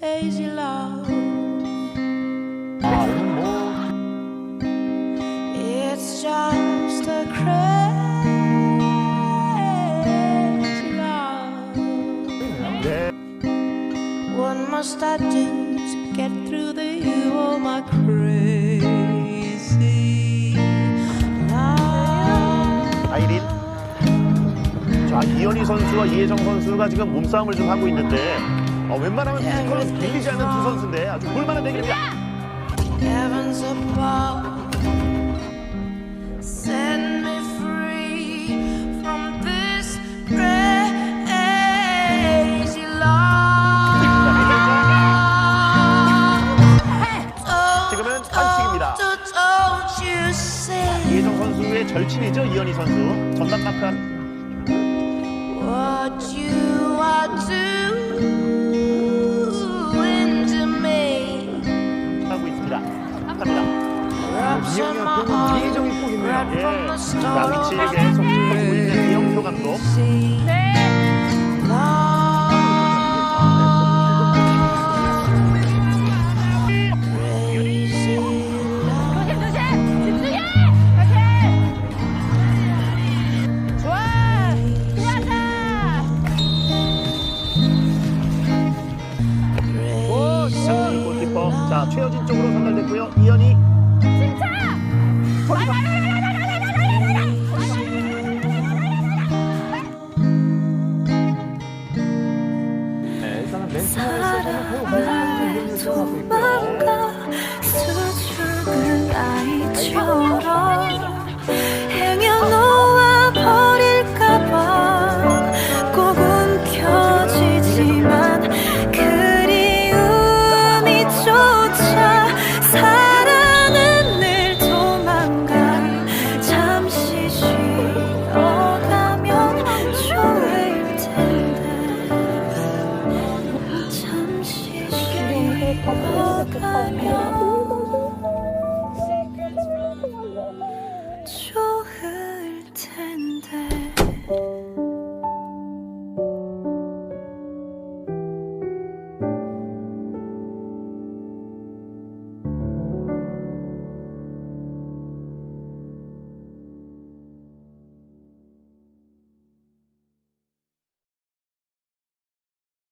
crazy love. 아, 뭐 It's just a crazy. 네. 아이린. 자, 이현희 선수와 이혜정 선수가 지금 몸싸움을 좀 하고 있는데 어, 웬만하면 피지컬로 밀리지 않는 두 선수인데 아주 볼만한 대결입니다. 지금은 반칙입니다. 선수의 절친이죠, 이현희 선수. 전담 what you 예. 양희치에게 속지를 먹고 있는 이영표 감독. 자, 최여진 쪽으로 전달됐고요. 이현희. 굉장히 들어가고 있고요. 수줍은 아이처럼 잠시 쉬어가면